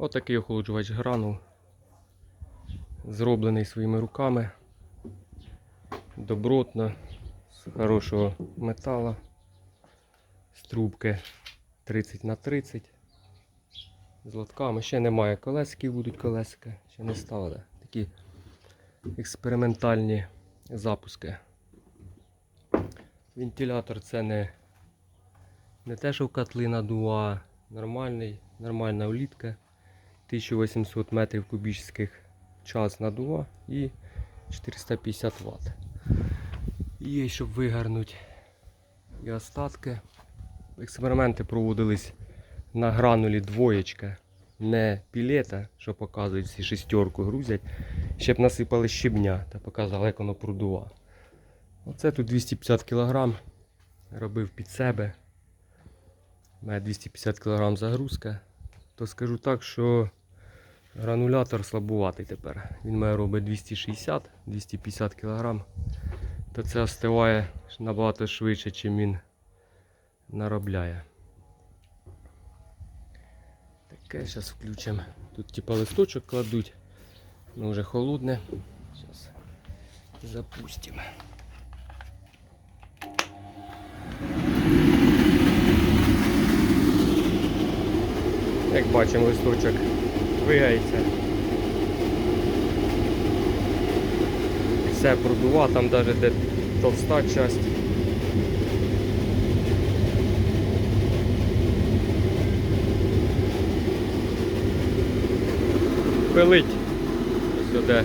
Отакий охолоджувач гранул. Зроблений своїми руками. Добротно, з хорошого металу. З трубки 30 на 30 з лотками. Ще немає колес, які будуть колеска. Ще не ставили. Такі експериментальні запуски. Вентилятор це не, не те, що в котлі надув, а нормальний, нормальна улітка. 1800 метрів кубічних час надува і 450 Вт. Є, щоб вигарнути і остатки. Експерименти проводились на гранулі двоєчка, не пілета, що показують всі шестерку грузять, ще б насипали щебня та показали, як воно продува. Оце тут 250 кг. Робив під себе. Мене 250 кг загрузка. То скажу так, що гранулятор слабуватий тепер. Він має робить 260-250 кг. То це остиває набагато швидше, чим він наробляє. Таке зараз включимо. Тут типа листочок кладуть. Ну вже холодне. Зараз запустимо. Як бачимо, листочок двигається. Все продува, там навіть де товста часть. Пилить. Сюди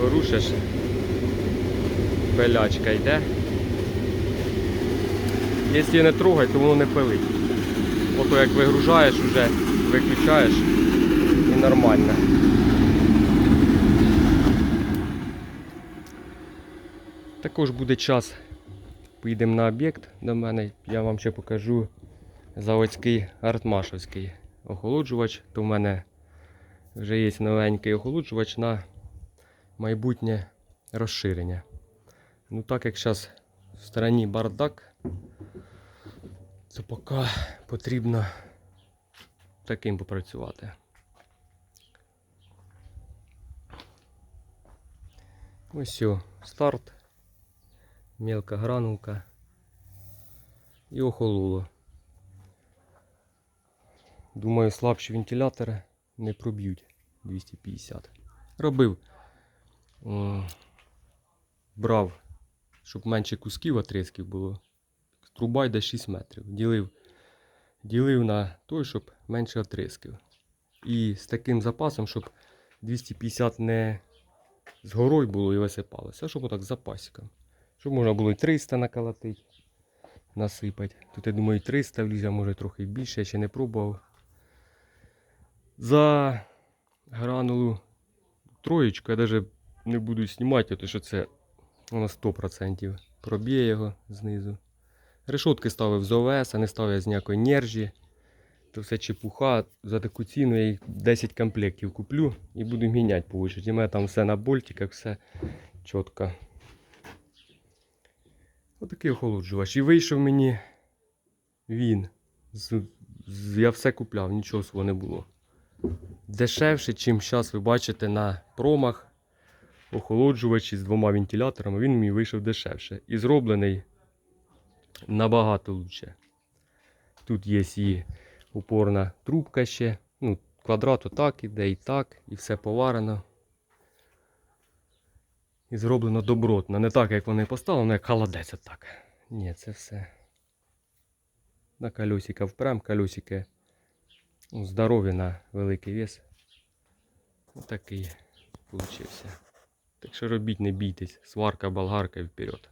ворушиш. Пилячка йде. Якщо не трогай, то воно не пилить. Ото як вигружаєш уже, виключаєш нормально. Також буде час. Поїдемо на об'єкт до мене. Я вам ще покажу заводський артмашовський охолоджувач. То в мене вже є новенький охолоджувач на майбутнє розширення. Ну так як зараз в стороні бардак, то поки потрібно таким попрацювати. Ось все, старт, мелка гранулка і охололо. Думаю, слабші вентилятори не проб'ють 250. Робив, брав, щоб менше кусків отрізків було. Труба йде 6 метрів. Ділив, ділив на той, щоб менше отрисків. І з таким запасом, щоб 250 не з горою було і висипалося, щоб отак з запасиком. Щоб можна було і 300 наколотити, насипати. Тут я думаю, і 300 влізе, може трохи більше, я ще не пробував. За гранулу троєчку я навіть не буду знімати, тому що це воно 100% проб'є його знизу. Решотки ставив з ОВС, а не ставив з ніякої нержі. То все чепуха. За таку ціну я їх 10 комплектів куплю і буду міняти по. У мене там все на больтиках, все чітко. Отакий охолоджувач. І вийшов мені він. Я все купляв, нічого свого не було. Дешевше, чим зараз ви бачите на промах. Охолоджувачі з двома вентиляторами, він мені вийшов дешевше. І зроблений набагато лучше. Тут є і упорна трубка ще. Ну, квадрат отак іде і так, і все поварено. І зроблено добротно. Не так, як вони поставлені, як холодець отак. Ні, це все. На колесика впрям, колесики ну, здорові на великий вес. Отакий получився. Так що робіть, не бійтесь. Сварка, болгарка і вперед.